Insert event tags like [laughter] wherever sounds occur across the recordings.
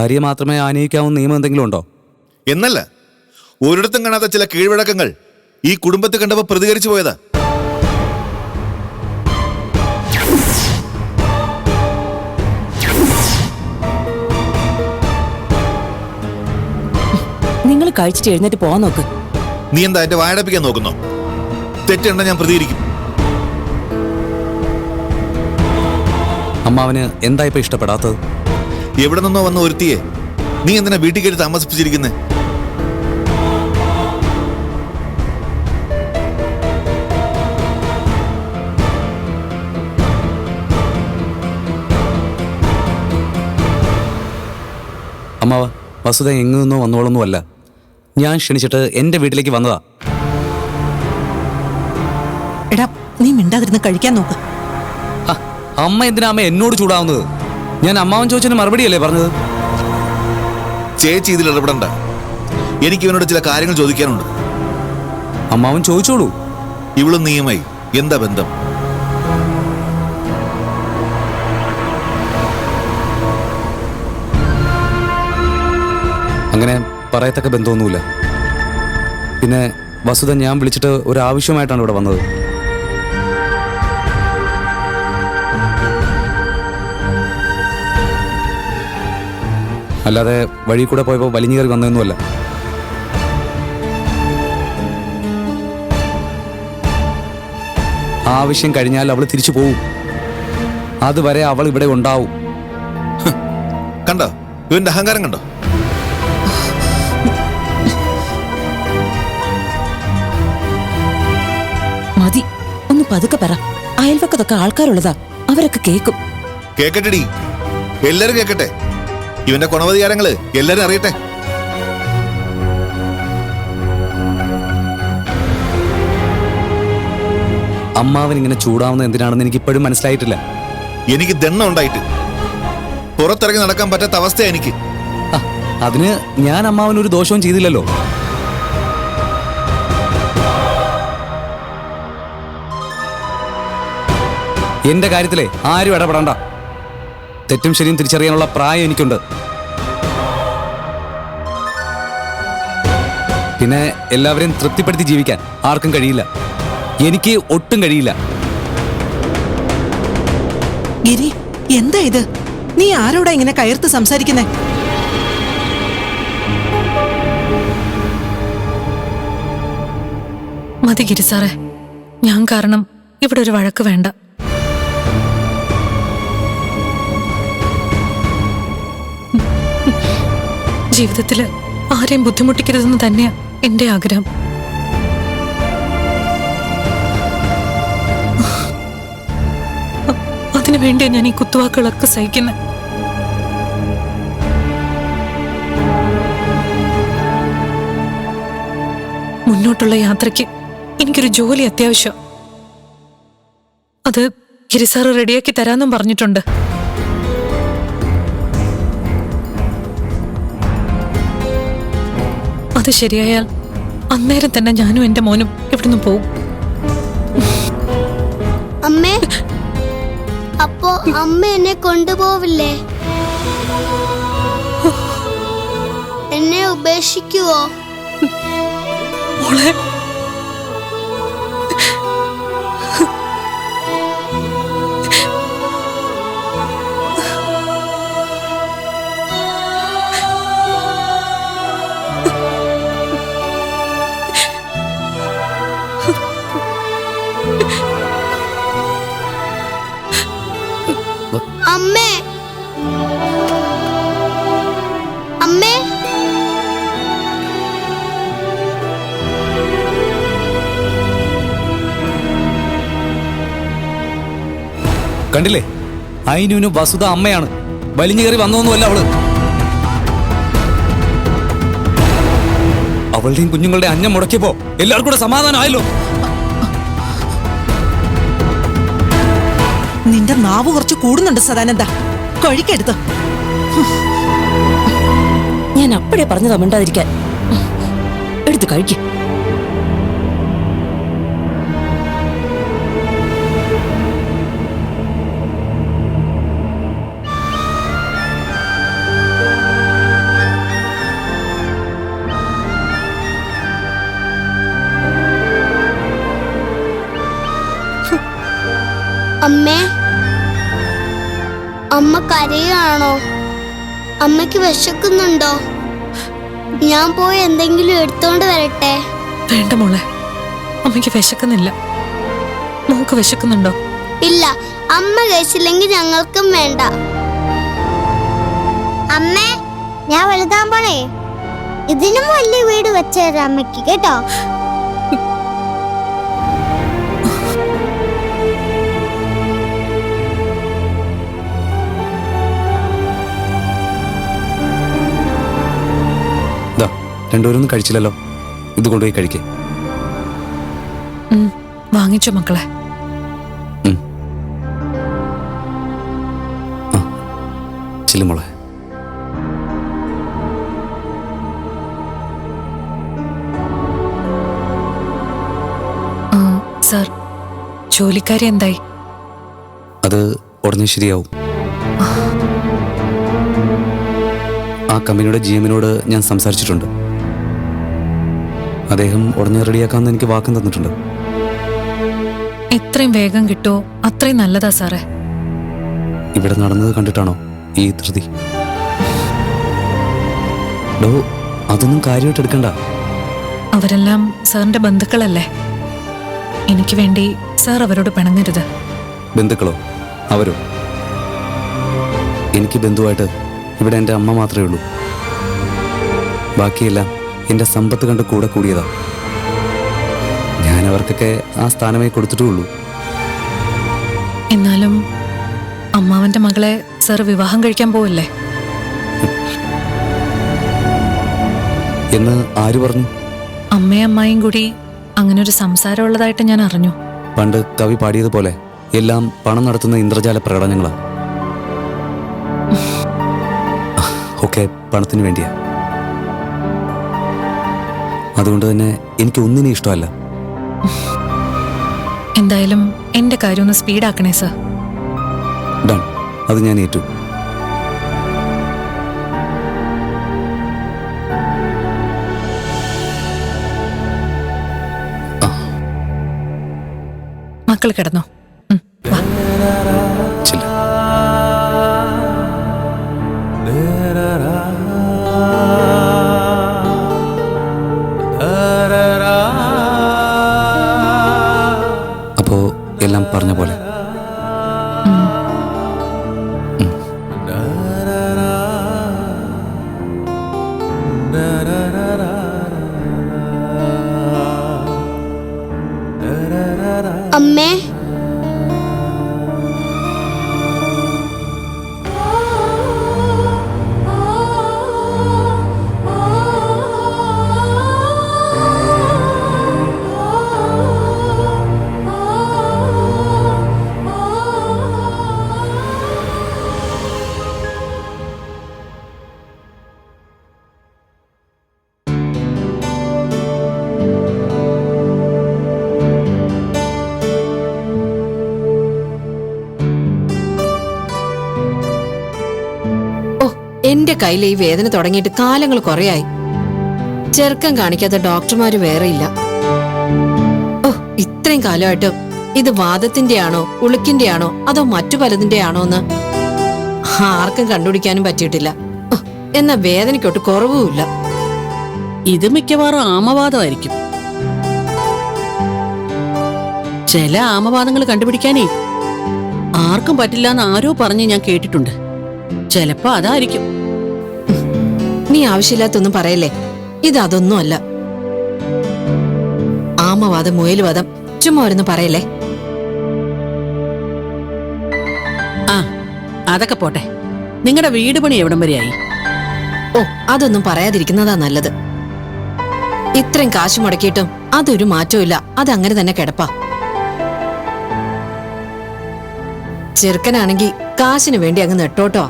ഭാര്യ മാത്രമേ ആനയിക്കാവുന്ന നിയമം എന്തെങ്കിലും ഉണ്ടോ? എന്നല്ല. ഒരിടത്തും കാണാത്ത ചില കീഴ്വഴക്കങ്ങൾ ഈ കുടുംബത്തെ കണ്ടപ്പോൾ പ്രതികരിച്ചു പോയതാ. നിങ്ങൾ കഴിച്ചിട്ട് എഴുന്നേറ്റ് പോവാൻ നോക്ക്. നീ എന്താ എന്റെ വായടപ്പിക്കാൻ നോക്കുന്നോ? തെറ്റുണ്ട ഞാൻ പ്രതികരിക്കും. അമ്മാവന് എന്താ ഇപ്പൊ ഇഷ്ടപ്പെടാത്തത്? എവിടെ നിന്നോ വന്ന ഒരുത്തിയെ. നീ എന്തിനാ വീട്ടിൽ കയറി താമസിപ്പിച്ചിരിക്കുന്നത് അമ്മാവ വസുത എങ്ങു നിന്നോ വന്നോളൊന്നുമല്ല. ഞാൻ ക്ഷണിച്ചിട്ട് എന്റെ വീട്ടിലേക്ക് വന്നതാ. എടാ നീ മിണ്ടാതിരുന്ന് കഴിക്കാൻ നോക്ക്. അമ്മ എന്തിനാ അമ്മ എന്നോട് ചൂടാവുന്നത്? ഞാൻ അമ്മാവൻ ചോദിച്ചതിന് മറുപടിയല്ലേ പറഞ്ഞത്? ചേച്ചി ഇതിൽ ഇടപെടണ്ട. എനിക്ക് ഇവനോട് ചില കാര്യങ്ങൾ ചോദിക്കാനുണ്ട്. അമ്മാവൻ ചോദിച്ചോളൂ. ഇവളും നീയുമായി എന്താ ബന്ധം? അങ്ങനെ പറയത്തക്ക ബന്ധമൊന്നുമില്ല. പിന്നെ വസുത ഞാൻ വിളിച്ചിട്ട് ഒരു ആവശ്യമായിട്ടാണ് ഇവിടെ വന്നത്. അല്ലാതെ വഴി കൂടെ പോയപ്പോൾ വലിഞ്ഞു കയറി വന്നതൊന്നുമല്ല. ആവശ്യം കഴിഞ്ഞാൽ അവൾ തിരിച്ചു പോവും. അതുവരെ അവൾ ഇവിടെ ഉണ്ടാവും. കണ്ടോ? ഇവന്റെ അഹങ്കാരം കണ്ടോ? മതി ഒന്ന് പതുക്കെ പറ. അയൽവക്കത്തൊക്കെ ആൾക്കാരുള്ളതാ. അവരൊക്കെ കേക്കും. കേക്കട്ടെടി. എല്ലാരും കേക്കട്ടെ. ഇവന്റെ ഗുണവധികാരങ്ങൾ എല്ലാരും അറിയട്ടെ. അമ്മാവൻ ഇങ്ങനെ ചൂടാവുന്നത് എന്തിനാണെന്ന് എനിക്ക് ഇപ്പോഴും മനസ്സിലായിട്ടില്ല. എനിക്ക് ദണ്ണം ഉണ്ടായിട്ട്. പുറത്തിറങ്ങി നടക്കാൻ പറ്റാത്ത അവസ്ഥ എനിക്ക്. അതിന് ഞാൻ അമ്മാവൻ ഒരു ദോഷവും ചെയ്തില്ലല്ലോ. എന്റെ കാര്യത്തിലെ ആരും ഇടപെടണ്ട. തെറ്റും ശരിയും തിരിച്ചറിയാനുള്ള പ്രായം എനിക്കുണ്ട്. പിന്നെ എല്ലാവരെയും തൃപ്തിപ്പെടുത്തി ജീവിക്കാൻ ആർക്കും കഴിയില്ല. എനിക്ക് ഒട്ടും കഴിയില്ല. ഗിരി എന്താ ഇത്? നീ ആരോടാ ഇങ്ങനെ കയർത്ത് സംസാരിക്കുന്നേ? മതി ഗിരി സാറേ ഞാൻ കാരണം ഇവിടെ ഒരു വഴക്ക് വേണ്ട. ജീവിതത്തിൽ ആരെയും ബുദ്ധിമുട്ടിക്കരുതെന്ന് തന്നെയാ എന്റെ ആഗ്രഹം. അതിനുവേണ്ടിയാ അതിനു വേണ്ടിയാ ഞാൻ ഈ കുത്തുവാക്കുകളൊക്കെ സഹിക്കുന്നത് മുന്നോട്ടുള്ള യാത്രയ്ക്ക് എനിക്കൊരു ജോലി അത്യാവശ്യം. അത് ഗിരിസാറ് റെഡിയാക്കി തരാമെന്നും പറഞ്ഞിട്ടുണ്ട്. അത് ശരിയായാൽ അന്നേരം തന്നെ ഞാനും എന്റെ മോനും ഇവിടുന്ന് പോകും അമ്മേ അപ്പോ അമ്മ എന്നെ കൊണ്ടുപോവില്ലേ? എന്നെ ഉപേക്ഷിക്കുവോ? മോളെ കണ്ടില്ലേ? അയിനുവിന് വസുത അമ്മയാണ്. വലിഞ്ഞു കയറി വന്നതൊന്നുമല്ല അവൾ. അവളുടെയും കുഞ്ഞുങ്ങളുടെ അന്നം മുടക്കിയപ്പോ എല്ലാവർക്കും കൂടെ സമാധാനമായല്ലോ. നിന്റെ നാവ് കുറച്ച് കൂടുന്നുണ്ട് സദാനന്ദ. കഴിക്കെടുത്ത് ഞാൻ അപ്പഴേ പറഞ്ഞതാ മിണ്ടാതിരിക്കാൻ. എടുത്ത് കഴിക്ക്. അമ്മേ അമ്മ കരയാണോ അമ്മയ്ക്ക് വിശക്കുന്നുണ്ടോ? ഞാൻ പോയി എന്തെങ്കിലും എടുത്തോണ്ട് വരട്ടെ? വേണ്ട മോളെ അമ്മയ്ക്ക് വിശക്കുന്നില്ല. നമുക്ക് വിശക്കുന്നുണ്ടോ? ഇല്ല അമ്മ കഴിച്ചില്ലെങ്കിൽ ഞങ്ങൾക്കും വേണ്ട. അമ്മേ ഞാൻ വലുതാൻ പോണേ ഇതിനും വലിയ വീട് വെച്ചേരാ അമ്മയ്ക്ക് കേട്ടോ? രണ്ടുപേരൊന്നും കഴിച്ചില്ലല്ലോ. ഇത് കൊണ്ടുപോയി കഴിക്കേ. വാങ്ങിച്ചോ മക്കളെ. ചെല്ലുമോളെ സാർ ജോലിക്കാരി എന്തായി? അത് ഉടനെ ശരിയാവും. ആ കമ്പനിയുടെ ജി എമ്മിനോട് ഞാൻ സംസാരിച്ചിട്ടുണ്ട്. അദ്ദേഹം ഉടനെ റെഡിയാക്കാമെന്ന് എനിക്ക് വാക്കും തന്നിട്ടുണ്ട്. എത്രയും വേഗം കിട്ടോ അത്രയും നല്ലതാ സാറേ. ഇവിടെ നടന്നത് കണ്ടിട്ടാണോ ഈ ധൃതി? ഡോ അതൊന്നും കാര്യമായിട്ട് എടുക്കണ്ട. അവരെല്ലാം സാറിന്റെ ബന്ധുക്കളല്ലേ? എനിക്ക് വേണ്ടി സാർ അവരോട് പിണങ്ങരുത്. ബന്ധുക്കളോ? അവരോ? എനിക്ക് ബന്ധുവായിട്ട് ഇവിടെ എന്റെ അമ്മ മാത്രമേ ഉള്ളൂ. ബാക്കിയെല്ലാം എന്റെ സമ്പത്ത് കണ്ട് കൂടെ കൂടിയതാ. ഞാൻ അവർക്കൊക്കെ ആ സ്ഥാനമേ കൊടുത്തിട്ടുള്ളൂ. എന്നാലും അമ്മാവന്റെ മകളെ സർ വിവാഹം കഴിക്കാൻ പോവല്ലേ? എന്ന് ആര് പറഞ്ഞു? അമ്മയും അമ്മായും കൂടി അങ്ങനെ ഒരു സംസാരമുള്ളതായിട്ട് ഞാൻ അറിഞ്ഞു. പണ്ട് കവി പാടിയതുപോലെ എല്ലാം പണം നടത്തുന്ന ഇന്ദ്രജാല പ്രകടനങ്ങളാ. [laughs] ഒക്കെ പണത്തിന് വേണ്ടിയാ. അതുകൊണ്ട് തന്നെ എനിക്ക് ഒന്നിനെ ഇഷ്ടമല്ല. എന്തായാലും എന്റെ കാര്യം ഒന്ന് സ്പീഡാക്കണേ സർ. ഡൺ. അത് ഞാൻ ഏറ്റു. മക്കൾ കിടന്നോ? എന്റെ കയ്യിൽ ഈ വേദന തുടങ്ങിയിട്ട് കാലങ്ങൾ കുറയായി. ചെറുക്കം കാണിക്കാത്ത ഡോക്ടർമാര് വേറെയില്ല. ഓ ഇത്രയും കാലമായിട്ടും ഇത് വാദത്തിന്റെയാണോ ഉളുക്കിന്റെയാണോ അതോ മറ്റു പലതിന്റെയാണോ എന്ന് ആർക്കും കണ്ടുപിടിക്കാനും പറ്റിയിട്ടില്ല. എന്ന വേദനയ്ക്കൊട്ട് കുറവുമില്ല. ഇത് മിക്കവാറും ആമവാദമായിരിക്കും. ചില ആമവാദങ്ങൾ കണ്ടുപിടിക്കാനേ ആർക്കും പറ്റില്ല എന്ന് ആരോ പറഞ്ഞ് ഞാൻ കേട്ടിട്ടുണ്ട്. ചിലപ്പോ അതായിരിക്കും. നീ ആവശ്യമില്ലാത്തൊന്നും പറയല്ലേ? ഇത് അതൊന്നുമല്ല. ആമവാദം മുയൽവാദം ചുമ്മാ ഒരുന്ന് പറയല്ലേ? ആ അതൊക്കെ പോട്ടെ. നിങ്ങളുടെ വീട് പണി എവിടം വരെയായി? ഓ അതൊന്നും പറയാതിരിക്കുന്നതാ നല്ലത്. ഇത്രയും കാശ് മുടക്കിയിട്ടും അതൊരു മാറ്റവും അതങ്ങനെ തന്നെ കിടപ്പാ. ചെറുക്കനാണെങ്കിൽ കാശിന് വേണ്ടി അങ്ങ് നെട്ടോട്ടോ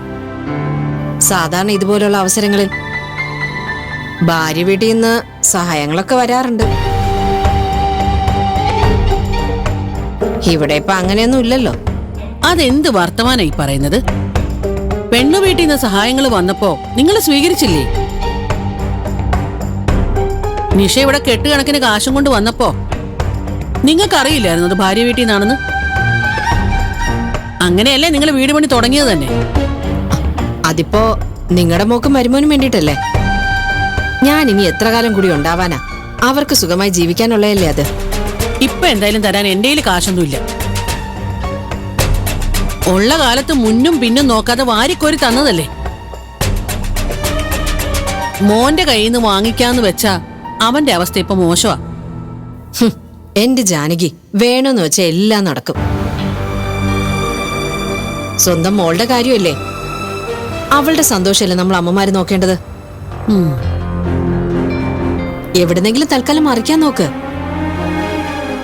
സാധാരണ ഇതുപോലുള്ള അവസരങ്ങളിൽ ഭാര്യ വീട്ടിൽ നിന്ന് സഹായങ്ങളൊക്കെ വരാറുണ്ട്. ഇവിടെ ഇപ്പൊ അങ്ങനെയൊന്നും ഇല്ലല്ലോ. അതെന്ത് വർത്തമാനായി പറയുന്നത്? പെണ്ണു വീട്ടിൽ നിന്ന് സഹായങ്ങൾ വന്നപ്പോ നിങ്ങൾ സ്വീകരിച്ചില്ലേ? നിഷ ഇവിടെ കെട്ടുകണക്കിന് കാശും കൊണ്ട് വന്നപ്പോ നിങ്ങൾക്കറിയില്ലായിരുന്നു അത് ഭാര്യ വീട്ടിൽ നിന്നാണെന്ന്? അങ്ങനെയല്ലേ നിങ്ങൾ വീട് പണി തുടങ്ങിയത് തന്നെ? അതിപ്പോ നിങ്ങളുടെ മോക്കും മരുമോനും വേണ്ടിയിട്ടല്ലേ? ഞാൻ ഇനി എത്ര കാലം കൂടി ഉണ്ടാവാനാ? അവർക്ക് സുഖമായി ജീവിക്കാനുള്ളതല്ലേ അത്? ഇപ്പൊ എന്തായാലും തരാൻ എന്റെ കയ്യിൽ കാശൊന്നുമില്ല. ഉള്ള കാലത്ത് മുന്നും പിന്നും നോക്കാതെ വാരിക്കോരി തന്നതല്ലേ? മോന്റെ കയ്യിൽ നിന്ന് വാങ്ങിക്കാന്ന് വെച്ചാ അവന്റെ അവസ്ഥ ഇപ്പൊ മോശമാ ഹും, എന്റെ ജാനകി വേണമെന്ന് വെച്ചാ എല്ലാം നടക്കും. സ്വന്തം മോളുടെ കാര്യമല്ലേ? അവളുടെ സന്തോഷമല്ലേ നമ്മൾ അമ്മമാര് നോക്കേണ്ടത്? ഉം. എവിടുന്നെങ്കിലും തൽക്കാലം മറിക്കാൻ നോക്ക്.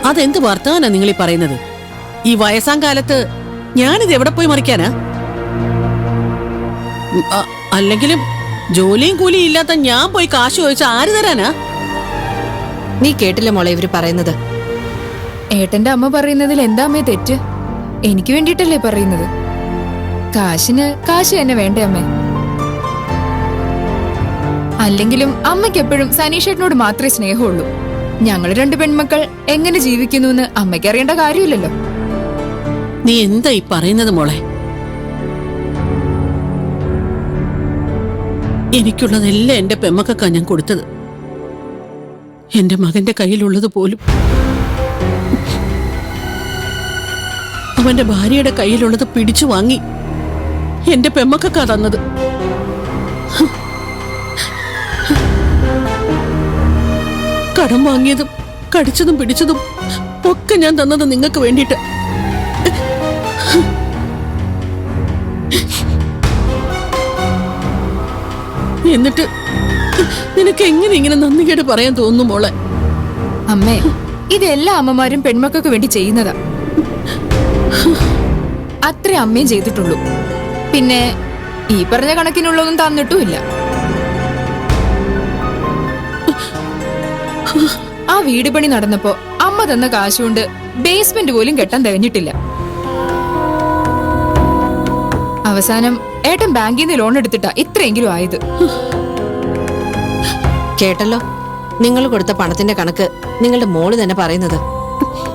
അതെന്ത് വർത്തമാനാ നിങ്ങൾ ഈ പറയുന്നത്? ഈ വയസ്സാം കാലത്ത് ഞാനിത് എവിടെ പോയി മറിക്കാനാ? അ- അല്ലെങ്കിലും ജോലിയും കൂലിയും ഇല്ലാത്ത ഞാൻ പോയി കാശ് ചോദിച്ച ആര് തരാനാ? നീ കേട്ടില്ല മോളെ ഇവർ പറയുന്നത്. ഏട്ടന്റെ അമ്മ പറയുന്നതിൽ എന്താ അമ്മേ തെറ്റ്? എനിക്ക് വേണ്ടിയിട്ടല്ലേ പറയുന്നത്. കാശിന് കാശ് തന്നെ വേണ്ടേ അമ്മേ. അല്ലെങ്കിലും അമ്മയ്ക്ക് എപ്പോഴും സനീഷേട്ടനോട് മാത്രമേ സ്നേഹമുള്ളൂ. ഞങ്ങൾ രണ്ട് പെൺമക്കൾ എങ്ങനെ ജീവിക്കുന്നു എന്ന് അമ്മയ്ക്ക് അറിയേണ്ട കാര്യമില്ലല്ലോ. നീ എന്താ ഈ പറയുന്നത് മോളെ? എനിക്കുള്ളതെല്ലാം എന്റെ പെമ്മക്കാ ഞാൻ കൊടുത്തത്. എന്റെ മകന്റെ കയ്യിലുള്ളത് പോലും. അവന്റെ ഭാര്യയുടെ കയ്യിലുള്ളത് പിടിച്ചു വാങ്ങി എന്റെ പെമ്മക്കാ തന്നത്. കടം വാങ്ങിയതും കടിച്ചതും പിടിച്ചതും ഒക്കെ ഞാൻ തന്നത് നിങ്ങൾക്ക് വേണ്ടിയിട്ട്. എന്നിട്ട് നിനക്ക് എങ്ങനെ ഇങ്ങനെ നന്ദികേട് പറയാൻ തോന്നുന്നു മോളെ? അമ്മേ ഇതെല്ലാ അമ്മമാരും പെൺമക്കൾക്ക് വേണ്ടി ചെയ്യുന്നതാ. അത്രേ അമ്മയും ചെയ്തിട്ടുള്ളൂ. പിന്നെ ഈ പറഞ്ഞ കണക്കിനുള്ളതൊന്നും തന്നിട്ടുമില്ല. ആ വീട് പണി നടന്നപ്പോ അമ്മ തന്ന കാശുകൊണ്ട് ബേസ്മെന്റ് പോലും കെട്ടാൻ തികഞ്ഞിട്ടില്ല. അവസാനം ഏട്ടൻ ബാങ്കിൽ നിന്ന് ലോൺ എടുത്തിട്ടാ ഇത്രയെങ്കിലും ആയത്. കേട്ടല്ലോ? നിങ്ങൾ കൊടുത്ത പണത്തിന്റെ കണക്ക് നിങ്ങളുടെ മോൾ തന്നെ പറയുന്നത്.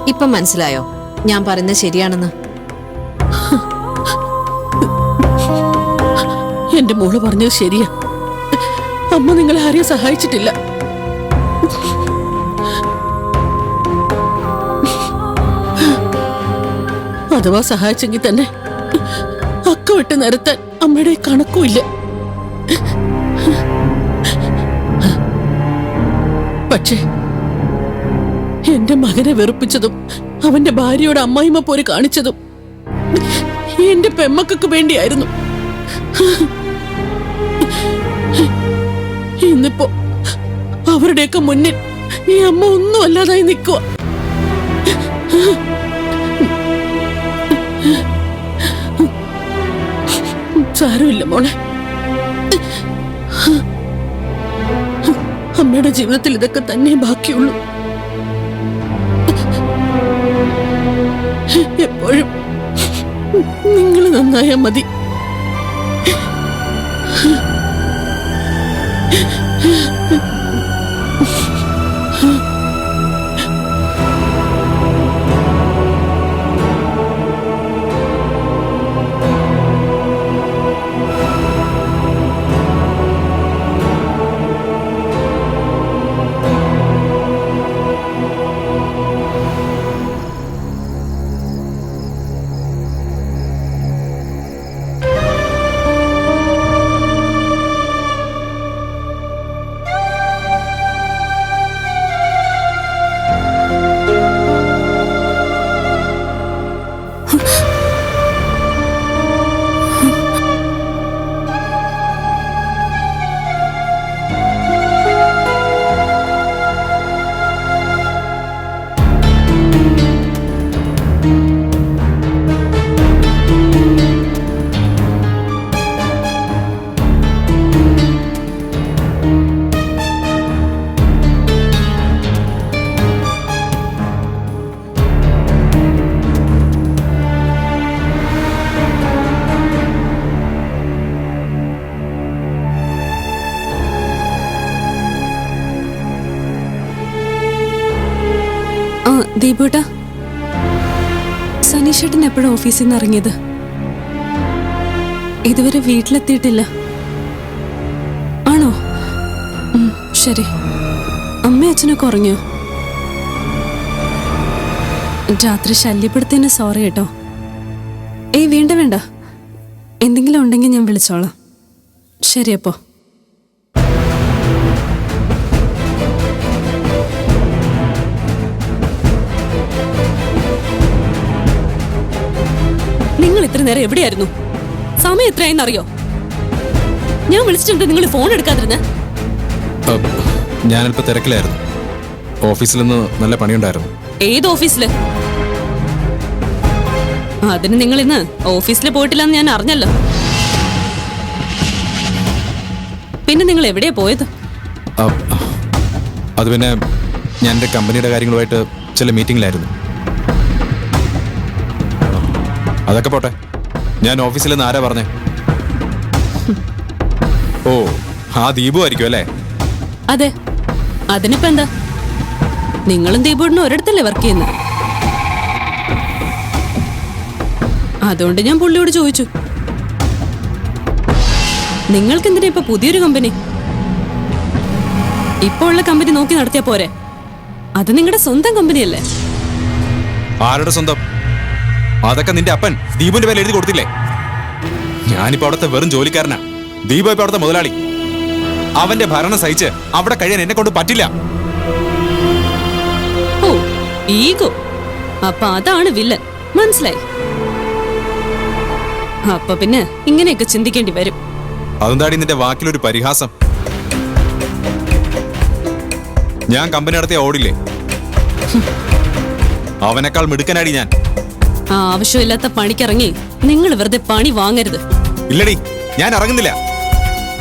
ഇപ്പം മനസ്സിലായോ? ഞാൻ പറയുന്നത് ശരിയാണെന്ന്. എന്റെ മോൾ പറഞ്ഞത് ശരിയാ. അമ്മ നിങ്ങളെ ആരെയും സഹായിച്ചിട്ടില്ല. അഥവാ സഹായിച്ചെങ്കിൽ തന്നെ അക്ക വിട്ട് നിരത്താൻ അമ്മയുടെ കണക്കുമില്ല. പക്ഷേ എന്റെ മകനെ വെറുപ്പിച്ചതും അവന്റെ ഭാര്യയോട് അമ്മായിമ്മ പോലെ കാണിച്ചതും എന്റെ പെമ്മക്കു വേണ്ടിയായിരുന്നു. ഇന്നിപ്പോ അവരുടെയൊക്കെ മുന്നിൽ ഈ അമ്മ ഒന്നും അല്ലാതായി നിൽക്കുക സാരമില്ല മോളെ. അമ്മയുടെ ജീവിതത്തിൽ ഇതൊക്കെ തന്നെ ബാക്കിയുള്ളൂ. എപ്പോഴും നിങ്ങൾ നന്നായാ മതി. ആ എപ്പോഴാണ് ഓഫീസിൽ നിന്ന് ഇറങ്ങിയത്. ഇതുവരെ വീട്ടിലെത്തിയിട്ടില്ല. ആണോ? ശരി. അമ്മ അച്ഛനൊക്കെ ഉറങ്ങിയോ? രാത്രി ശല്യപ്പെടുത്തിന് സോറി കേട്ടോ. ഏയ് വേണ്ട വേണ്ട. എന്തെങ്കിലും ഉണ്ടെങ്കിൽ ഞാൻ വിളിച്ചോളാം. ശരി അപ്പോ. ഇത്ര നേരം എവിടെയായിരുന്നു? സമയം എത്രയായെന്ന് അറിയോ ഞാൻ വിളിച്ചിട്ടുണ്ട് നിങ്ങൾ ഫോൺ എടുക്കാതിരുന്ന. ഞാനിപ്പോ തിരക്കിലായിരുന്നു. ഓഫീസിൽ നിന്ന് നല്ല പണിയുണ്ടായിരുന്നു. ഏത് ഓഫീസിൽ? അതിന് നിങ്ങൾ ഇന്ന് ഓഫീസിൽ പോയിട്ടില്ലെന്ന് ഞാൻ അറിഞ്ഞല്ലോ. പിന്നെ നിങ്ങൾ എവിടെയാ പോയത്? അത് പിന്നെ ഞാൻ എന്റെ കമ്പനിയുടെ കാര്യങ്ങളുമായിട്ട് ചില മീറ്റിംഗിലായിരുന്നു അതൊക്കെ പോട്ടെ. ഞാൻ ഓഫീസിൽ നിന്ന് ആരാ പറഞ്ഞേ? ഓ ആ ദീപു ആയിരിക്കും അല്ലേ? അതെ. അതിനിപ്പോ എന്താ? നിങ്ങളും ദീപുടിനും ഒരിടത്തല്ലേ വർക്ക് ചെയ്യുന്നത് അതുകൊണ്ട് ഞാൻ പുള്ളിയോട് ചോദിച്ചു. നിങ്ങൾക്ക് എന്തിനാ ഇപ്പൊ പുതിയൊരു കമ്പനി ഇപ്പൊ ഉള്ള കമ്പനി നോക്കി നടത്തിയാ പോരെ? അത് നിങ്ങളുടെ സ്വന്തം കമ്പനിയല്ലേ ആരുടെ സ്വന്തം? അതൊക്കെ നിന്റെ അപ്പൻ ദീപുവിന്റെ പേര് എഴുതി കൊടുത്തില്ലേ? ഞാനിപ്പോ അവിടുത്തെ വെറും ജോലിക്കാരനാ. ദീപ ഇപ്പൊ അവിടുത്തെ മുതലാളി. അവന്റെ ഭരണം സഹിച്ച് അവിടെ കഴിയാൻ എന്നെ കൊണ്ട് പറ്റില്ല. Oh ego. അപ്പൊ അതാണ് വില്ലൻ. മനസ്സിലായി? അപ്പൊ പിന്നെ ഇങ്ങനെയൊക്കെ ചിന്തിക്കേണ്ടി വരും. അതെന്താടി നിന്റെ വാക്കിലൊരു പരിഹാസം? ഞാൻ കമ്പനി നടത്തിയ ഓടില്ലേ? അവനേക്കാൾ മിടുക്കനാടി ഞാൻ. ആ ആവശ്യമില്ലാത്ത പണിക്കിറങ്ങി നിങ്ങൾ വെറുതെ പണി വാങ്ങരുത്. ഇല്ലടി ഞാൻ ഇറങ്ങുന്നില്ല.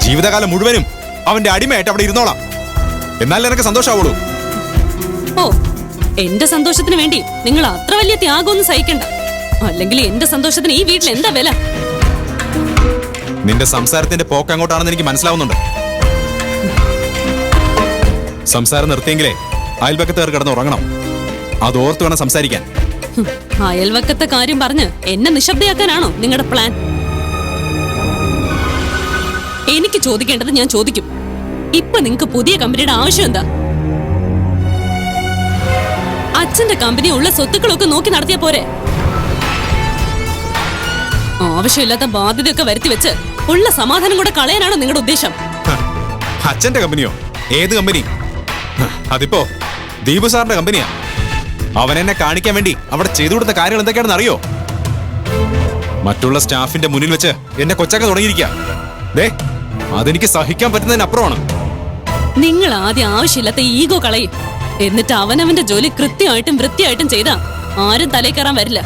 ജീവിതകാലം മുഴുവനും അവന്റെ അടിമയായിട്ട് അവിടെ ഇരുന്നോളാം. എന്നാൽ എനിക്ക് സന്തോഷാവുള്ളൂ. ഓ എന്റെ സന്തോഷത്തിന് വേണ്ടി നിങ്ങൾ അത്ര വലിയ ത്യാഗമൊന്നും സഹിക്കണ്ട. അല്ലെങ്കിൽ എന്റെ സന്തോഷത്തിന് ഈ വീട്ടിൽ എന്താ വില? നിന്റെ സംസാരത്തിന്റെ പോക്ക് അങ്ങോട്ടാണെന്ന് എനിക്ക് മനസ്സിലാവുന്നുണ്ട്. സംസാരം നിർത്തിയെങ്കിലേ അയൽപക്കത്തേർ കിടന്ന് ഉറങ്ങണം. അതോർത്ത് വേണം സംസാരിക്കാൻ. അയൽവക്കത്തെ കാര്യം പറഞ്ഞ് എന്നെ നിശബ്ദയാക്കാനാണോ നിങ്ങളുടെ പ്ലാൻ? എനിക്ക് ചോദിക്കേണ്ടത് ഞാൻ ചോദിക്കും. ഇപ്പൊ നിങ്ങക്ക് പുതിയ കമ്പനിയുടെ ആവശ്യം എന്താ? അച്ഛന്റെ കമ്പനി ഉള്ള സ്വത്തുക്കളൊക്കെ നോക്കി നടത്തിയ പോരെ? ആവശ്യമില്ലാത്ത ബാധ്യതയൊക്കെ വരുത്തി വെച്ച് ഉള്ള സമാധാനം കൂടെ കളയാനാണോ നിങ്ങളുടെ ഉദ്ദേശം? അച്ഛന്റെ കമ്പനിയോ? ഏത് കമ്പനി? അതിപ്പോ ദീപു സാറിന്റെ കമ്പനിയാ. അവൻ എന്നെ കാണിക്കാൻ വേണ്ടി അവിടെ ചെയ്തു കൊടുത്ത കാര്യങ്ങൾ എന്തൊക്കെയാണെന്ന് അറിയോ? മറ്റുള്ള സ്റ്റാഫിന്റെ മുന്നിൽ വെച്ച് എന്നെ കൊച്ചാക്ക തുടങ്ങിയിരിക്കുക. അതെനിക്ക് സഹിക്കാൻ പറ്റുന്നതിനപ്പുറമാണ് നിങ്ങൾ ആദ്യം ആവശ്യമില്ലാത്ത ഈഗോ കളയും. എന്നിട്ട് അവനവന്റെ ജോലി കൃത്യമായിട്ടും വൃത്തിയായിട്ടും ചെയ്താ ആരും തലേ കയറാൻ വരില്ല.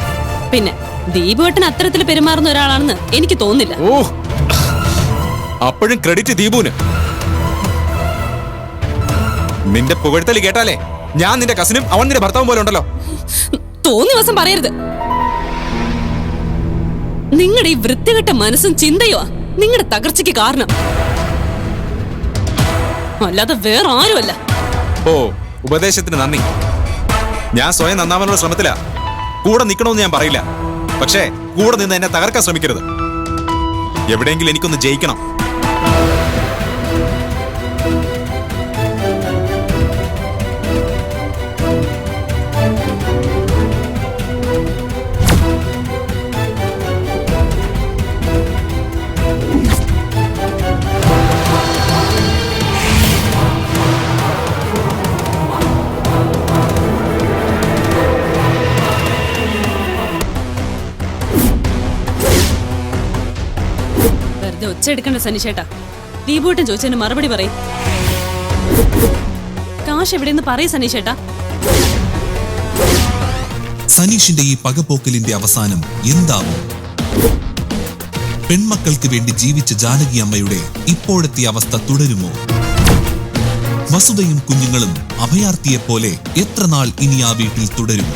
പിന്നെ ദീപുവേട്ടൻ അത്തരത്തിൽ പെരുമാറുന്ന ഒരാളാണെന്ന് എനിക്ക് തോന്നുന്നില്ല. ഓ അപ്പോഴും ക്രെഡിറ്റ് ദീപുവിന്. നിന്റെ പുകഴ്ത്തൽ കേട്ടാലേ? ഞാൻ നിന്റെ കസിനും അവൻ നിന്റെ ഭർത്താവും പോലെ ഉണ്ടല്ലോ. തോന്നി ദിവസം പറയരുത്. നിങ്ങളുടെ ഈ വൃത്തികെട്ട മനസ്സും ചിന്തയോ നിങ്ങളുടെ തകർച്ചയ്ക്ക് കാരണം. അല്ലാതെ വേറെ ആരുമല്ല. ഓ ഉപദേശത്തിന് നന്ദി. ഞാൻ സ്വയം നന്നാവാനുള്ള ശ്രമത്തിലാ. കൂടെ നിൽക്കണമെന്ന് ഞാൻ പറയില്ല. പക്ഷേ കൂടെ നിന്ന് എന്നെ തകർക്കാൻ ശ്രമിക്കരുത്. എവിടെയെങ്കിലും എനിക്കൊന്ന് ജയിക്കണം. എടുക്കണ്ട സനിഷേട്ടാ ദീപുവേട്ടൻ ചോദിച്ചതിന് മറുപടി പറയും. കാശ് എവിടെയെന്ന് പറയും സനീഷേട്ടാ സനീഷിന്റെ ഈ പകപോക്കലിന്റെ അവസാനം എന്താവും? പെൺമക്കൾക്ക് വേണ്ടി ജീവിച്ച ജാനകി അമ്മയുടെ ഇപ്പോഴത്തെ അവസ്ഥ തുടരുമോ? വസുതയും കുഞ്ഞുങ്ങളും അഭയാർത്ഥിയെ പോലെ എത്ര നാൾ ഇനി ആ വീട്ടിൽ തുടരും?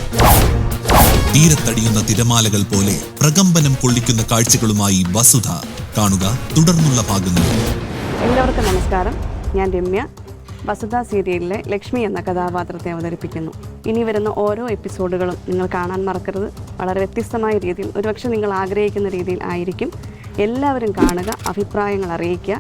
തീരത്തടിയുന്ന തിരമാലകൾ പോലെ പ്രകമ്പനം കൊള്ളിക്കുന്ന കാഴ്ചകളുമായി വസുധ കാണുക തുടർന്നുള്ള ഭാഗങ്ങൾ. എല്ലാവർക്കും നമസ്കാരം. ഞാൻ രമ്യ. വസുധ സീരിയലിലെ ലക്ഷ്മി എന്ന കഥാപാത്രത്തെ അവതരിപ്പിക്കുന്നു. ഇനി വരുന്ന ഓരോ എപ്പിസോഡുകളും നിങ്ങൾ കാണാൻ മറക്കരുത്. വളരെ വ്യത്യസ്തമായ രീതിയിൽ ഒരുപക്ഷെ നിങ്ങൾ ആഗ്രഹിക്കുന്ന രീതിയിൽ ആയിരിക്കും. എല്ലാവരും കാണുക അഭിപ്രായങ്ങൾ അറിയിക്കുക.